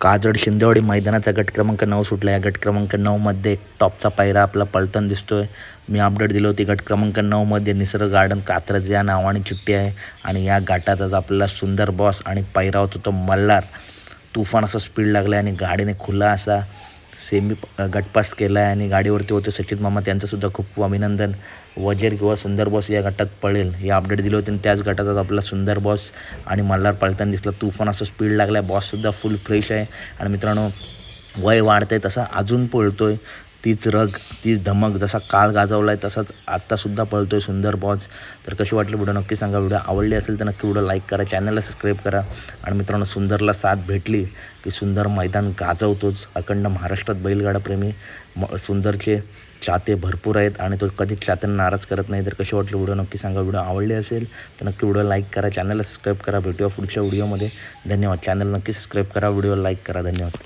काजड शिंदेवाडी मैदानाचा गट क्रमांक नऊ सुटला. या गट क्रमांक नऊमध्ये एक टॉपचा पायरा आपला पळताना दिसतोय. मी अपडेट दिली होती गट क्रमांक नऊमध्ये निसर्ग गार्डन कात्रज या नावाने चिठ्ठी आहे आणि या घाटातच आपल्याला सुंदर बॉस आणि पायरा होतो तो मल्हार. तुफान असा स्पीड लागला आणि गाडीने खुला असा सेमी गटपास केला आहे आणि गाडीवरती होते. सचित मामा त्यांचंसुद्धा खूप खूप अभिनंदन. वजेर किंवा सुंदर बॉस या गटात पळेल. हे अपडेट दिले होते आणि त्याच गटात आज आपला सुंदर बॉस आणि मल्हार पळताना दिसला. तुफान असं स्पीड लागला आहे बॉससुद्धा फुल फ्रेश आहे. आणि मित्रांनो वय वाढतंय तसा अजून पळतो आहे तीच रग तीच धमक जसा काळ गाजवला आहे तसाच आत्तासुद्धा पळतो आहे सुंदर बॉज तर कशी वाटली व्हिडिओ? नक्की सांगा. व्हिडिओ आवडली असेल तर नक्की व्हिडिओ लाईक करा. चॅनलला सबस्क्राईब करा. आणि मित्रांनो सुंदरला साथ भेटली की सुंदर मैदान गाजवतोच. अखंड महाराष्ट्रात बैलगाडाप्रेमी म सुंदरचे चाते भरपूर आहेत आणि तो कधीच चात्यांना नाराज करत नाही. तर कशी वाटली व्हिडिओ? नक्की सांगा. व्हिडिओ आवडली असेल तर नक्की व्हिडिओ लाईक करा. चॅनलला सबस्क्राईब करा. भेटूया पुढच्या व्हिडिओमध्ये. धन्यवाद. चॅनल नक्की सबस्क्राईब करा. व्हिडिओ लाईक करा. धन्यवाद.